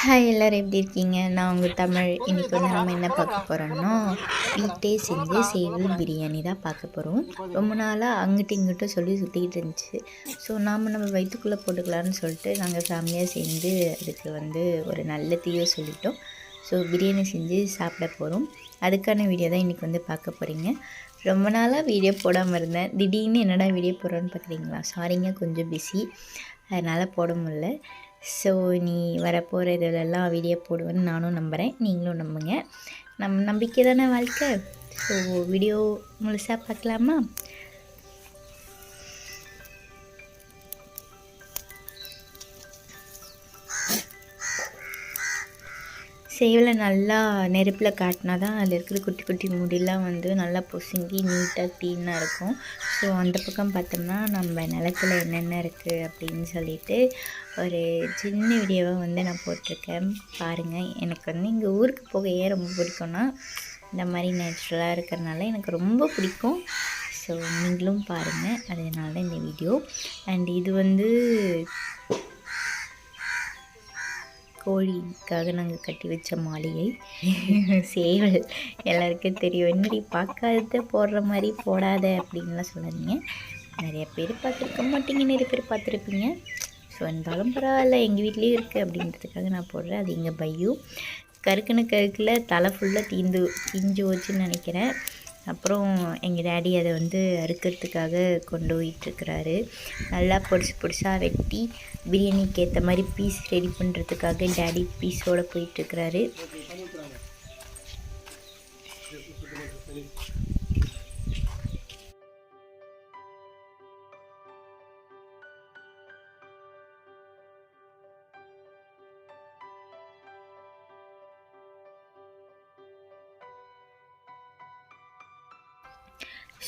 Hi எல்லோரும் எப்படி இருக்கீங்க? நான் உங்கள் தமிழ். இன்றைக்கி வந்து நம்ம என்ன பார்க்க போகிறோம்னா வீட்டே செஞ்சு சேவல் பிரியாணி தான் பார்க்க போகிறோம் ரொம்ப நாளாக அங்கிட்டு இங்கிட்டும் சொல்லி சுற்றிக்கிட்டு இருந்துச்சு. ஸோ நாம் நம்ம வயிற்றுக்குள்ளே போட்டுக்கலாம்னு சொல்லிட்டு நாங்கள் ஃபேமிலியாக சேர்ந்து அதுக்கு வந்து ஒரு நல்ல தீவை சொல்லிட்டோம். ஸோ பிரியாணி செஞ்சு சாப்பிட போகிறோம் அதுக்கான வீடியோ தான் இன்றைக்கி வந்து பார்க்க போகிறீங்க ரொம்ப நாளாக வீடியோ போடாமல் இருந்தேன். திடீர்னு என்னடா வீடியோ போடுறோன்னு பார்க்குறீங்களா சாரிங்க கொஞ்சம் பிஸி அதனால் போட முடில ஸோ நீ வரப்போகிற இதிலெல்லாம் வீடியோ போடுவேன்னு நானும் நம்புகிறேன் நீங்களும் நம்புங்க. நம் நம்பிக்கை தானே வாழ்க்கை? ஸோ வீடியோ முழுசாக பார்க்கலாமா சேவலை நல்லா நெருப்பில் காட்டினா தான் அதில் இருக்கிற குட்டி குட்டி முடியெல்லாம் வந்து நல்லா பொசுங்கி நீட்டாக க்ளீனாக இருக்கும். ஸோ அந்த பக்கம் பார்த்தோம்னா நம்ம நிலத்துல என்னென்ன இருக்குது அப்படின்னு சொல்லிட்டு ஒரு சின்ன வீடியோவை வந்து நான் போட்டிருக்கேன். பாருங்கள் எனக்கு வந்து இங்கே ஊருக்கு போக ஏன் ரொம்ப பிடிக்கும்னா இந்த மாதிரி நேச்சுரலாக இருக்கிறனால எனக்கு ரொம்ப பிடிக்கும். ஸோ நீங்களும் பாருங்கள் அதனால தான் இந்த வீடியோ. அண்ட் இது வந்து கோழிக்காக நாங்கள் கட்டி வச்ச மாளிகை. சேவல். எல்லாருக்கும் தெரியும். என்னடி பார்க்காதத போடுற மாதிரி போடாத அப்படின்லாம் சொல்லாதீங்க. நிறைய பேர் பார்த்துருக்க மாட்டீங்க. நிறைய பேர் பார்த்துருப்பீங்க. ஸோ இருந்தாலும் பரவாயில்ல. எங்கள் வீட்லேயும் இருக்குது அப்படின்றதுக்காக நான் போடுறேன். அது எங்கள் பையு. கருக்குன்னு கருக்கில் தலை ஃபுல்லாக தீந்து தீஞ்சு வச்சுன்னு நினைக்கிறேன். அப்புறம் எங்கள் டேடி அதை வந்து அறுக்கிறதுக்காக கொண்டு போயிட்டுருக்கிறாரு. நல்லா பொடிசு பொடிசாக வெட்டி பிரியாணிக்கு ஏற்ற மாதிரி பீஸ் ரெடி பண்ணுறதுக்காக டேடி பீஸோடு போயிட்டுருக்கிறாரு.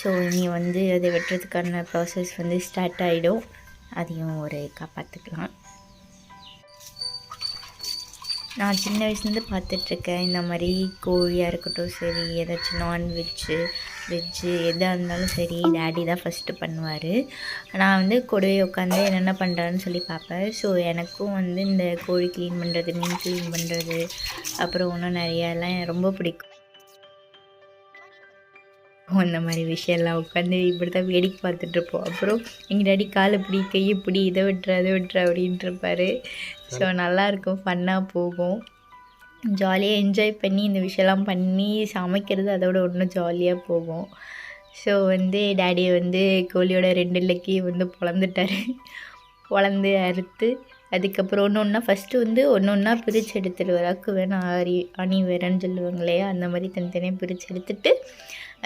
ஸோ இனி வந்து அதை வெட்டுறதுக்கான ப்ராசஸ் வந்து ஸ்டார்ட் ஆகிடும் அதையும் ஒரு காப்பாற்றுக்கலாம் நான் சின்ன வயசுலேருந்து பார்த்துட்ருக்கேன். இந்த மாதிரி கோழியாக இருக்கட்டும் சரி ஏதாச்சும் நான்வெஜ்ஜு வெஜ்ஜு எதாக இருந்தாலும் சரி டேடி தான் ஃபஸ்ட்டு பண்ணுவார். நான் வந்து கூடவே உட்காந்து என்னென்ன பண்ணுறான்னு சொல்லி பார்ப்பேன். ஸோ எனக்கும் வந்து இந்த கோழி க்ளீன் பண்ணுறது மீன் க்ளீன் பண்ணுறது அப்புறம் இன்னும் நிறையாலாம் ரொம்ப பிடிக்கும். அந்த மாதிரி விஷயம்லாம் உட்காந்து இப்படி தான் வேடிக்கை பார்த்துட்ருப்போம் அப்புறம் எங்கள் டாடி காலை பிடி கையை பிடி இதை விட்டுற அதை விட்டுற அப்படின்ட்டுருப்பாரு. ஸோ நல்லாயிருக்கும் ஃபன்னாக போகும். ஜாலியாக என்ஜாய் பண்ணி இந்த விஷயம்லாம் பண்ணி சமைக்கிறது அதோட இன்னும் ஜாலியாக போகும். ஸோ வந்து டேடியை வந்து கோழியோட ரெண்டு லக்கையும் வந்து பொழந்துட்டார். பொழந்து அறுத்து அதுக்கப்புறம் ஒன்று ஒன்றா ஃபஸ்ட்டு வந்து ஒன்று ஒன்றா பிரித்து எடுத்துடுவார் அக்கு வேணாம் ஆரி அணி வேறன்னு சொல்லுவாங்க இல்லையா? அந்த மாதிரி தனித்தனியாக பிரித்து எடுத்துட்டு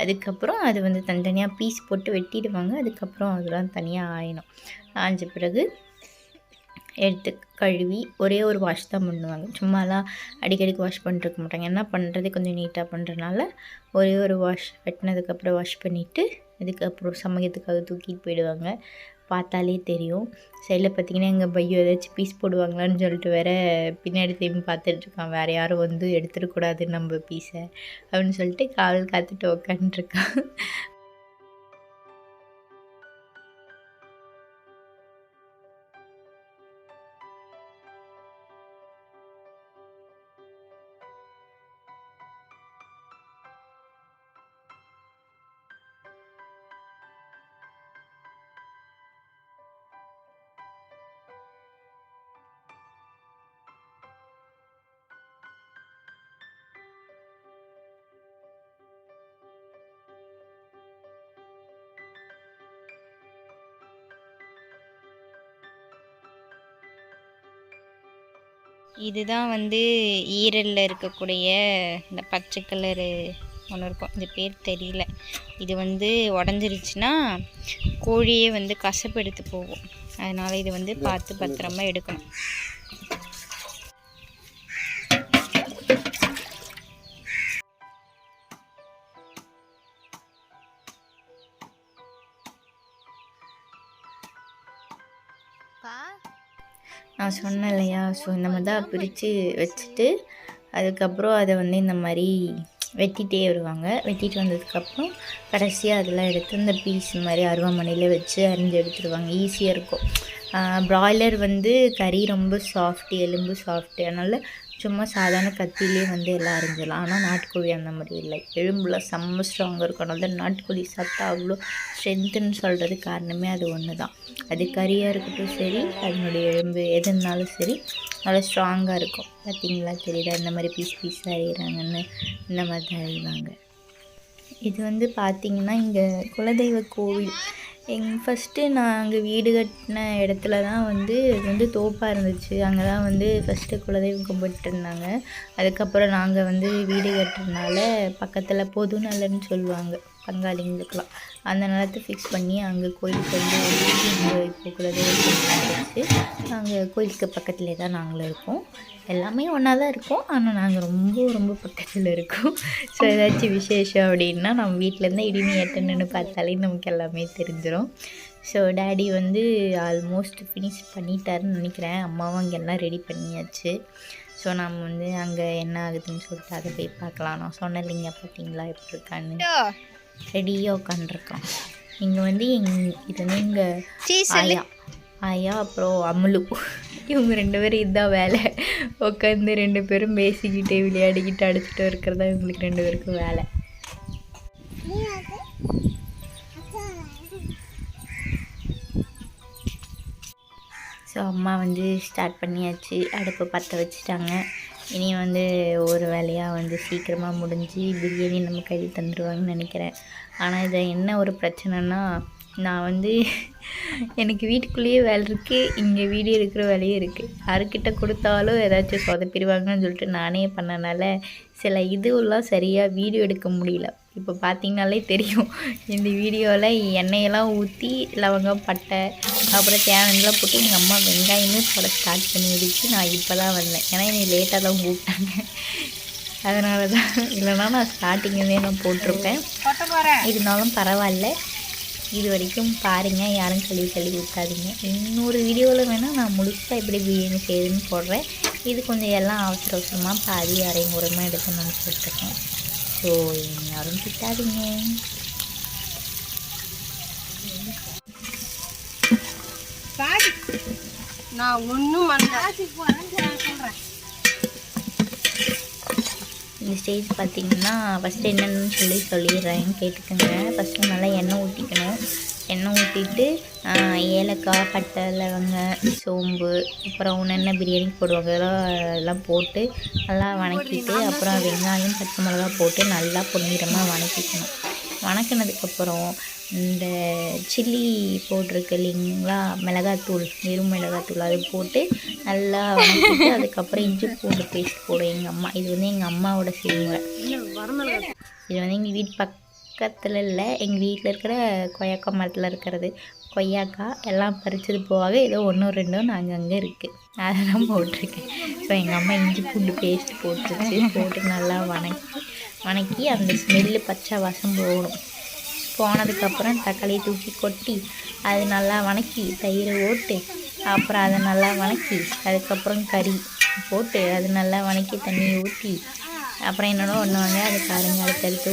அதுக்கப்புறம் அது வந்து தனித்தனியாக பீஸ் போட்டு வெட்டிடுவாங்க. அதுக்கப்புறம் அதெல்லாம் தனியாக ஆயிடும். ஆஞ்ச பிறகு எடுத்து கழுவி ஒரே ஒரு வாஷ் தான் பண்ணுவாங்க. சும்மாலாம் அடிக்கடிக்கு வாஷ் பண்ணிருக்க மாட்டாங்க. என்ன பண்ணுறது கொஞ்சம் நீட்டாக பண்ணுறதுனால ஒரே ஒரு வாஷ் வெட்டினதுக்கப்புறம் வாஷ் பண்ணிவிட்டு அதுக்கப்புறம் சமயத்துக்காக தூக்கிட்டு போயிடுவாங்க. பார்த்தாலே தெரியும். சைடில் பார்த்தீங்கன்னா எங்கள் பையோ ஏதாச்சும் பீஸ் போடுவாங்களான்னு சொல்லிட்டு வேற பின்னாடி திரும்பி பார்த்துட்ருக்கான் வேறு யாரும் வந்து எடுத்துடக்கூடாது நம்ம பீஸை அப்படின்னு சொல்லிட்டு காவல் காத்துட்டு உக்காந்துருக்கான் இதுதான் வந்து ஈரலில் இருக்கக்கூடிய இந்த பச்சை கலரு ஒன்று இருக்கும். இந்த பேர் தெரியல. இது வந்து உடஞ்சிருச்சுன்னா கோழியே வந்து கசப்பெடுத்து போகும். அதனால் இது வந்து பார்த்து பத்திரமா எடுக்கணும். நான் சொன்னேன் இல்லையா ஸோ இந்த மாதிரி தான் பிரித்து வச்சுட்டு அதுக்கப்புறம் அதை வந்து இந்த மாதிரி வெட்டிகிட்டே வருவாங்க. வெட்டிட்டு வந்ததுக்கப்புறம் கடைசியாக அதெல்லாம் எடுத்து இந்த பீஸ் மாதிரி அருவாமனையில் வச்சு அரிஞ்சு எடுத்துருவாங்க. ஈஸியாக இருக்கும். ப்ராய்லர் வந்து கறி ரொம்ப சாஃப்ட் எலும்பு சாஃப்ட்டு அதனால் சும்மா சாதாரண கத்திலே வந்து எல்லாம் அரிஞ்சிடலாம். ஆனால் நாட்டுக்கோழி அந்த மாதிரி இல்லை. எலும்புலாம் செம்ம ஸ்ட்ராங்காக இருக்கும் அதனால தான் நாட்டுக்கோழி சாப்பிட்டா அவ்வளோ ஸ்ட்ரென்த்துன்னு சொல்கிறது காரணமே அது ஒன்று தான். அது கறியாக இருக்கட்டும் சரி அதனுடைய எலும்பு எது இருந்தாலும் சரி நல்லா ஸ்ட்ராங்காக இருக்கும். பார்த்தீங்களா? தெரியுதா? இந்த மாதிரி பீஸ் பீஸாக அறிகிறாங்கன்னு இந்த மாதிரி தான் அறிவாங்க இது வந்து பார்த்திங்கன்னா இங்கே குலதெய்வ கோவில். எங் ஃபஸ்ட்டு நாங்கள் வீடு கட்டின இடத்துல தான் வந்து இது வந்து தோப்பாக இருந்துச்சு. அங்கே தான் வந்து ஃபஸ்ட்டு குலதெய்வம் கும்பிட்டுருந்தாங்க அதுக்கப்புறம் நாங்கள் வந்து வீடு கட்டுறதுனால பக்கத்தில் பொது நலன்னு சொல்லுவாங்க. பங்காளிங்களுக்கெல்லாம். அந்த நிலத்தை ஃபிக்ஸ் பண்ணி அங்கே கோயிலுக்கு வந்து இங்கே இப்போ குலதெய்வம் அங்கே கோயிலுக்கு பக்கத்துலேயே தான் நாங்களும் இருக்கோம். எல்லாமே ஒன்றா தான் இருக்கோம். ஆனால் நாங்கள் ரொம்ப ரொம்ப பக்கத்தில் இருக்கோம். ஸோ ஏதாச்சும் விசேஷம் அப்படின்னா நம்ம வீட்டிலேருந்து இடிமை எட்டணுன்னு பார்த்தாலே நமக்கு எல்லாமே தெரிஞ்சிடும் ஸோ டேடி வந்து ஆல்மோஸ்ட் ஃபினிஷ் பண்ணிட்டாருன்னு நினைக்கிறேன். அம்மாவும் அங்கே எல்லாம் ரெடி பண்ணியாச்சு. ஸோ நம்ம வந்து அங்கே என்ன ஆகுதுன்னு சொல்லிட்டு அதை போய் பார்க்கலாம். நான் சொன்னேன் இல்லைங்க பார்த்தீங்களா எப்படி இருக்கான்னு. ரெடியாக உட்காந்துருக்கான் இங்கே வந்து எங் இது வந்து எங்கள் ஆயா. ஆயா அப்புறம் அம்முலு இவங்க ரெண்டு பேரும் இதுதான் வேலை. உட்காந்து ரெண்டு பேரும் பேசிக்கிட்டே விளையாடிக்கிட்டு அடிச்சுட்டு இருக்கிறதா இவங்களுக்கு ரெண்டு பேருக்கும் வேலை. ஸோ அம்மா வந்து ஸ்டார்ட் பண்ணியாச்சு. அடுப்பை பற்ற வச்சுட்டாங்க. இனி வந்து ஒரு வேலையாக வந்து சீக்கிரமாக முடிஞ்சு பிரியாணி நம்ம கையில் தந்துடுவாங்கன்னு நினைக்கிறேன். ஆனால் இதை என்ன ஒரு பிரச்சனைனா நான் வந்து எனக்கு வீட்டுக்குள்ளேயே வேலை இருக்குது இங்கே வீடு இருக்கிற வேலையும் இருக்குது யாருக்கிட்ட கொடுத்தாலும் ஏதாச்சும் சொதப்பிடுவாங்கன்னு சொல்லிட்டு நானே பண்ணனால சில இதுவெல்லாம் சரியாக வீடியோ எடுக்க முடியல. இப்போ பார்த்தீங்கனாலே தெரியும். இந்த வீடியோவில் எண்ணெயெல்லாம் ஊற்றி லவங்கம் பட்டை அப்புறம் தேவையெல்லாம் போட்டு எங்கள் அம்மா வெங்காயமே போட ஸ்டார்ட் பண்ணி விடுச்சு நான் இப்போ தான் வந்தேன். ஏன்னா என்னை லேட்டாக தான் கூப்பிட்டாங்க. அதனால தான் இல்லைனா நான் ஸ்டார்டிங்கே நான் போட்டிருப்பேன். இருந்தாலும் பரவாயில்ல. இது வரைக்கும் பாருங்கள் யாரும் சொல்லி சொல்லி விட்டாதீங்க. இன்னொரு வீடியோவில் வேணால் நான் முழுசாக எப்படி பிரியாணி செய்யுதுன்னு போடுறேன். இது கொஞ்சம் எல்லாம் அவசர அவசரமாக பாதி அரை முறைமாக எடுக்கணும்னு சொல்லிட்டுருக்கேன் ஸோ யாரும் திட்டாதீங்க. நான் ஒன்றும் சொல்கிறேன் இந்த ஸ்டேஜ் பார்த்தீங்கன்னா ஃபஸ்ட்டு என்னென்னு சொல்லி சொல்லிடுறேன் கேட்டுக்கோங்க. ஃபஸ்ட்டு நல்லா எண்ணெய் ஊற்றிக்கணும் எண்ணெய் ஊற்றிட்டு ஏலக்காய் பட்டை லவங்க சோம்பு அப்புறம் உணெண்ணெய் பிரியாணி போடுவாங்க. அதெல்லாம் எல்லாம் போட்டு நல்லா வணக்கிட்டு அப்புறம் வெங்காயம் பச்சை மிளகா போட்டு நல்லா பொன்னிறமாக வணக்கிக்கணும். வணக்கினதுக்கப்புறம் இந்த சில்லி போட்டிருக்கு இல்லைங்களா? மிளகாத்தூள் வெறும் மிளகாத்தூள் அது போட்டு நல்லா வணக்கிட்டு அதுக்கப்புறம் இஞ்சி பூண்டு பேஸ்ட் போடும். எங்கள் அம்மா இது வந்து எங்கள் அம்மாவோட செய்முறை. இது வந்து எங்கள் வீட்டு பக்கத்தில் இல்லை எங்கள் வீட்டில் இருக்கிற கொய்யாக்காய் மரத்தில் இருக்கிறது. கொய்யாக்காய் எல்லாம் பறிச்சது போக ஏதோ ஒன்றும் ரெண்டும் நாங்கள் அங்கே இருக்குது அதெல்லாம் போட்டிருக்கேன். ஸோ எங்கள் அம்மா இஞ்சி பூண்டு பேஸ்ட் போட்டுருச்சு. போட்டு நல்லா வணக்கி வணக்கி அந்த ஸ்மெல்லு பச்சை வாசம் போகணும். போனதுக்கப்புறம் தக்காளியை தூக்கி கொட்டி அது நல்லா வணக்கி தயிரை ஓட்டு அப்புறம் அதை நல்லா வணக்கி அதுக்கப்புறம் கறி போட்டு அது நல்லா வணக்கி தண்ணியை ஊற்றி அப்புறம் என்னோட ஒன்றுவாங்க அது பாருங்க அடுத்தடுத்து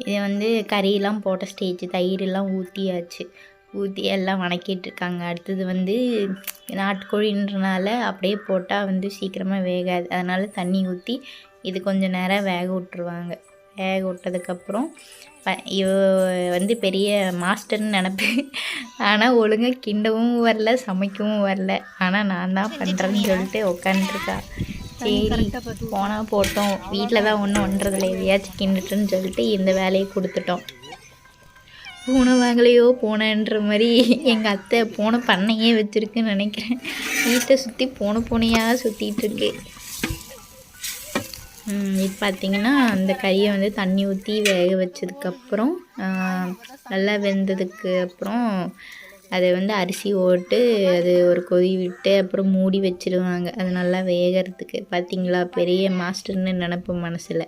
இது வந்து கறியெல்லாம் போட்ட ஸ்டேஜ் தயிரெல்லாம் ஊற்றியாச்சு ஊற்றி எல்லாம் வணக்கிட்டுருக்காங்க. அடுத்தது வந்து நாட்டுக்கோழின்றனால அப்படியே போட்டால் வந்து சீக்கிரமாக வேகாது. அதனால் தண்ணி ஊற்றி இது கொஞ்சம் நேரம் வேக விட்ருவாங்க வேக விட்டதுக்கப்புறம் ப- இவ வந்து பெரிய மாஸ்டர்னு நினப்பேன் ஆனால் ஒழுங்காக கிண்டவும் வரல சமைக்கவும் வரல. ஆனால் நான் தான் பண்ணுறேன்னு சொல்லிட்டு உட்காந்துருக்கா சரி போனால் போட்டோம். வீட்டில் தான் ஒன்றும் ஒன்றதில்ல எதையாச்சும் கிண்டுட்டுன்னு சொல்லிட்டு இந்த வேலையை கொடுத்துட்டோம். பூனை வாங்கலையோ பூனைன்ற மாதிரி எங்கள் அத்தை பூனை பண்ணையே வச்சுருக்குன்னு நினைக்கிறேன். வீட்டை சுற்றி பூனை பூனையாக சுற்றிட்டு இருக்கு. ம், இது பார்த்தீங்கன்னா அந்த கறியை வந்து தண்ணி ஊற்றி வேக வச்சதுக்கப்புறம் நல்லா வெந்ததுக்கு அப்புறம் அதை வந்து அரிசி ஓட்டு அது ஒரு கொதி விட்டு அப்புறம் மூடி வச்சிருவாங்க. அது நல்லா வேகறதுக்கு. பார்த்தீங்களா பெரிய மாஸ்டர்னு நினப்பு மனசில்.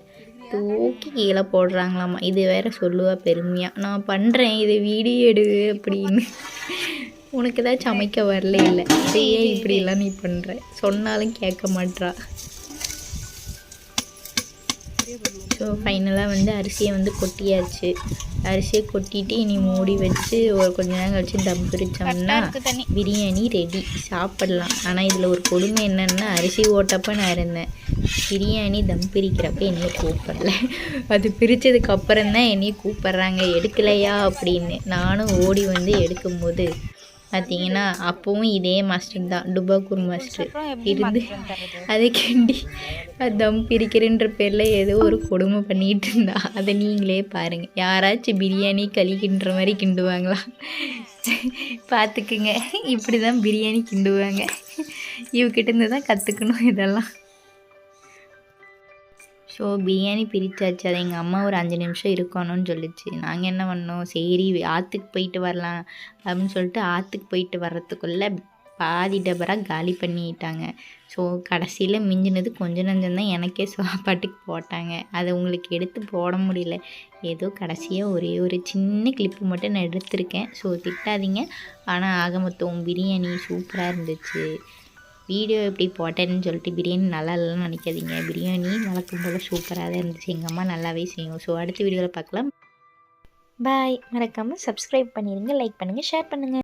தூக்கி கீழே போடுறாங்களாமா? இது வேற சொல்லுவா பெருமையாக நான் பண்ணுறேன் இது வீடியோ எடு அப்படின்னு. உனக்கு தான் சமைக்க வரல இல்லை ஏன் இப்படிலாம் நீ பண்ணுற சொன்னாலும் கேட்க மாட்றா. ஸோ ஃபைனலாக வந்து அரிசியை வந்து கொட்டியாச்சு. அரிசியை கொட்டிட்டு இனி மூடி வச்சு ஒரு கொஞ்ச நேரம் கழிச்சு தம் பிரித்தோம்னா பிரியாணி ரெடி சாப்பிடலாம். ஆனால் இதில் ஒரு கொடுமை என்னென்னா அரிசி ஓட்டப்ப நான் இருந்தேன். பிரியாணி தம் பிரிக்கிறப்ப என்னைய கூப்பிடல. அது பிரித்ததுக்கு அப்புறம் தான் என்னைய கூப்பிட்றாங்க. எடுக்கலையா அப்படின்னு. நானும் ஓடி வந்து எடுக்கும்போது பார்த்தீங்கன்னா அப்பவும் இதே மாஸ்டர் தான். டுபாக்கூர் மாஸ்டர் இருந்து அதை கிண்டி தம் பிரிக்கிறேன்ற பேரில் ஏதோ ஒரு கொடுமை பண்ணிகிட்டு இருந்தா. அதை நீங்களே பாருங்கள் யாராச்சும் பிரியாணி களி கிண்டுற மாதிரி கிண்டுவாங்களா? பார்த்துக்குங்க இப்படி தான் பிரியாணி கிண்டுவாங்க. இவகிட்ட இருந்து தான் கற்றுக்கணும் இதெல்லாம். ஸோ பிரியாணி பிரித்தாச்சு அதை எங்கள் அம்மா ஒரு அஞ்சு நிமிஷம் இருக்கணும்னு சொல்லிச்சு. நாங்கள் என்ன பண்ணோம்? சரி ஆற்றுக்கு போயிட்டு வரலாம் அப்படின்னு சொல்லிட்டு ஆற்றுக்கு போயிட்டு வர்றதுக்குள்ளே பாதி டபராக காலி பண்ணிட்டாங்க. ஸோ கடைசியில் மிஞ்சினது கொஞ்சம் நஞ்சம் தான் எனக்கே சாப்பாட்டுக்கு போட்டாங்க. அதை உங்களுக்கு எடுத்து போட முடியல. ஏதோ கடைசியாக ஒரே ஒரு சின்ன கிளிப்பு மட்டும் நான் எடுத்திருக்கேன். ஸோ திட்டாதீங்க. ஆனால் ஆக மொத்தம் பிரியாணி சூப்பராக இருந்துச்சு. வீடியோ எப்படி போட்டேன்னு சொல்லிட்டு பிரியாணி நல்லா இல்லைன்னு நினைக்காதீங்க. பிரியாணி வளர்க்கும் போல் சூப்பராக தான் இருந்துச்சு. எங்கள் அம்மா நல்லாவே செய்யும். ஸோ அடுத்த வீடியோவில் பார்க்கலாம். பாய் மறக்காமல் சப்ஸ்கிரைப் பண்ணிடுங்க லைக் பண்ணுங்கள் ஷேர் பண்ணுங்கள்